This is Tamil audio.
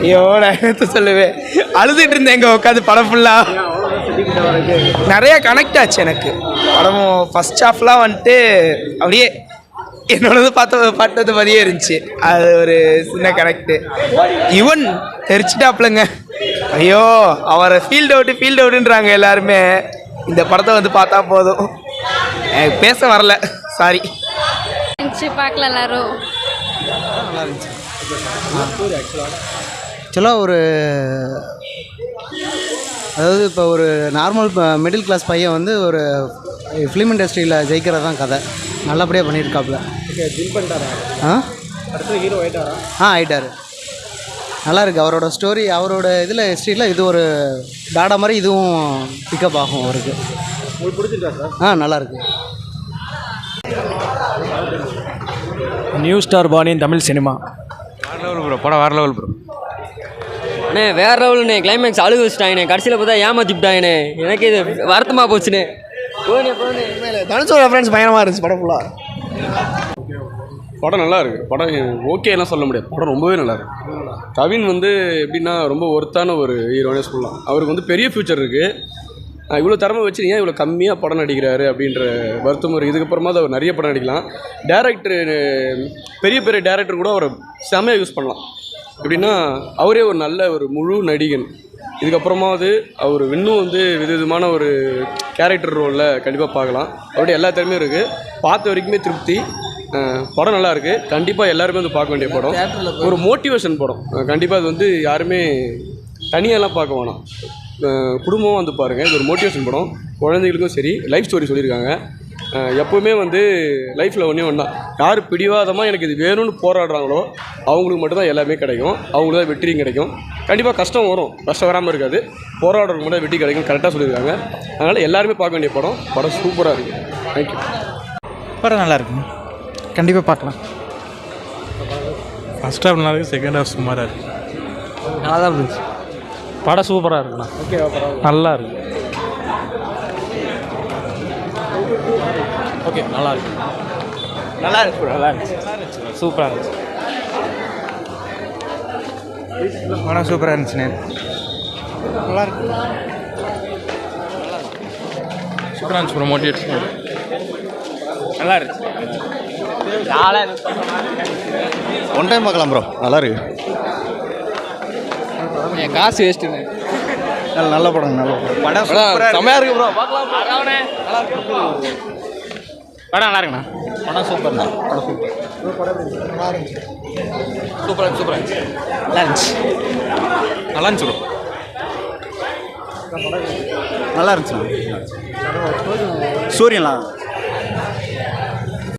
ஐயோ நான் எடுத்து சொல்லுவேன். அழுதுட்டு இருந்தேன் எங்க உட்காந்து படம் ஃபுல்லாக நிறைய கனெக்ட் ஆச்சு எனக்கு. படமும் ஃபர்ஸ்ட் ஹாஃப்லாம் வந்துட்டு அப்படியே என்னோடது பார்த்த பார்த்தது மாதிரியே இருந்துச்சு. அது ஒரு சின்ன கனெக்டு யுவன் தெரிச்சிட்டாப்லங்க ஐயோ அவரை ஃபீல்ட் அவுட்டு ஃபீல்ட் அவுட்டுன்றாங்க எல்லாருமே. இந்த படத்தை வந்து பார்த்தா போதும். எனக்கு பேச வரல. சாரி இருந்துச்சு பார்க்கல எல்லாரும். ஆக்சுவலாக ஒரு அதாவது இப்போ ஒரு நார்மல் மிடில் கிளாஸ் பையன் வந்து ஒரு ஃபிலிம் இண்டஸ்ட்ரியில் ஜெயிக்கிறது தான் கதை நல்லபடியாக பண்ணியிருக்காப்புல ஆ? ஆ ஆயிட்டார். நல்லா இருக்கு. அவரோட ஸ்டோரி அவரோட இதில் ஹிஸ்ட்ரியில் இது ஒரு டாடா மாதிரி இதுவும் பிக்கப் ஆகும் அவருக்கு. ஆ நல்லா இருக்கு. நியூ ஸ்டார் பாணியின் தமிழ் சினிமா. வேற லெவல் ப்ரோ படம் வேற லெவல் ப்ரோ அண்ணே வேற லெவலுண்ணே கிளைமேக்ஸ் அழுகு வச்சுட்டாங்கண்ணே. கடைசியில் பார்த்தா ஏமாத்திட்டாங்கண்ணே. எனக்கு இது வருத்தமாக போச்சுண்ணே. போனே போனே தனுஷோட ஃப்ரெண்ட்ஸ் பயங்கரமாக இருந்துச்சு படம் ஃபுல்லாக படம் நல்லா இருக்கு. படம் ஓகேலாம் சொல்ல முடியாது. படம் ரொம்பவே நல்லா இருக்கு. கவின் வந்து எப்படின்னா ரொம்ப ஒர்த்தான ஒரு ஹீரோனே சொல்லலாம். அவருக்கு வந்து பெரிய ஃப்யூச்சர் இருக்குது இவ்வளோ திறமை வச்சு ஏன் இவ்வளோ கம்மியாக படம் நடிக்கிறாரு அப்படின்ற வருத்தம் ஒரு இதுக்கப்புறமா அவர் நிறைய படம் நடிக்கலாம். டேரக்டர் பெரிய பெரிய டேரக்டர் கூட அவரை செமையாக யூஸ் பண்ணலாம். எப்படின்னா அவரே ஒரு நல்ல ஒரு முழு நடிகன். இதுக்கப்புறமாவது அவர் இன்னும் வந்து விதவிதமான ஒரு கேரக்டர் ரோலில் கண்டிப்பாக பார்க்கலாம். அவருடைய எல்லா திறமையும் இருக்குது பார்த்த வரைக்குமே திருப்தி. படம் நல்லா இருக்கு. கண்டிப்பாக எல்லாருமே வந்து பார்க்க வேண்டிய படம். ஒரு மோட்டிவேஷன் படம். கண்டிப்பாக அது வந்து யாருமே தனியாலாம் பார்க்க வேணாம். குடும்பமாக வந்து பாருங்கள் இது ஒரு மோட்டிவேஷன் படம். குழந்தைகளுக்கும் சரி லைஃப் ஸ்டோரி சொல்லியிருக்காங்க. எப்போவுமே வந்து லைஃப்பில் ஒன்றே ஒன்றா யார் பிடிவாதமாக எனக்கு இது வேணும்னு போராடுறாங்களோ அவங்களுக்கு மட்டும்தான் எல்லாமே கிடைக்கும். அவங்களுக்கு தான் வெற்றியும் கிடைக்கும். கண்டிப்பாக கஷ்டம் வரும். கஷ்டம் வராமல் இருக்காது. போராடுறவங்க மட்டும் வெற்றி கிடைக்கும் கரெக்டாக சொல்லியிருக்காங்க. அதனால் எல்லாருமே பார்க்க வேண்டிய படம். படம் சூப்பராக இருக்குது தேங்க்யூ படம் நல்லா இருக்குங்க கண்டிப்பாக பார்க்கலாம். ஃபர்ஸ்ட் ஹாஃப் நல்லா இருக்கு செகண்ட் ஹாஃப் சுமாராக இருக்கு. நல்லா தான் இருந்துச்சு. படம் சூப்பராக இருக்குண்ணா. ஓகே நல்லா இருக்கு. ஓகே நல்லா இருக்கு. நல்லா இருக்கு நல்லா இருந்துச்சு சூப்பராக இருந்துச்சு. படம் சூப்பராக இருந்துச்சுண்ணே. சூப்பராக இருந்துச்சு ப்ரோ மோட்டிவேட். நல்லா இருந்துச்சு ஒன் டைம் பார்க்கலாம் ப்ரோ நல்லா இருக்கு. என் காசு வேஸ்ட்டுண்ணே நல்ல நல்ல படம் நல்ல படம். படம் செம்மையாக இருக்கு. ப்ரோ படம் நல்லா இருக்குண்ணா. படம் சூப்பர். தான் படம் சூப்பர். சூப்பராக சூப்பராக இருந்துச்சு நல்லா இருந்துச்சு நல்லா இருந்துச்சு ப்ரோ நல்லா இருந்துச்சு சூரியன்லாம்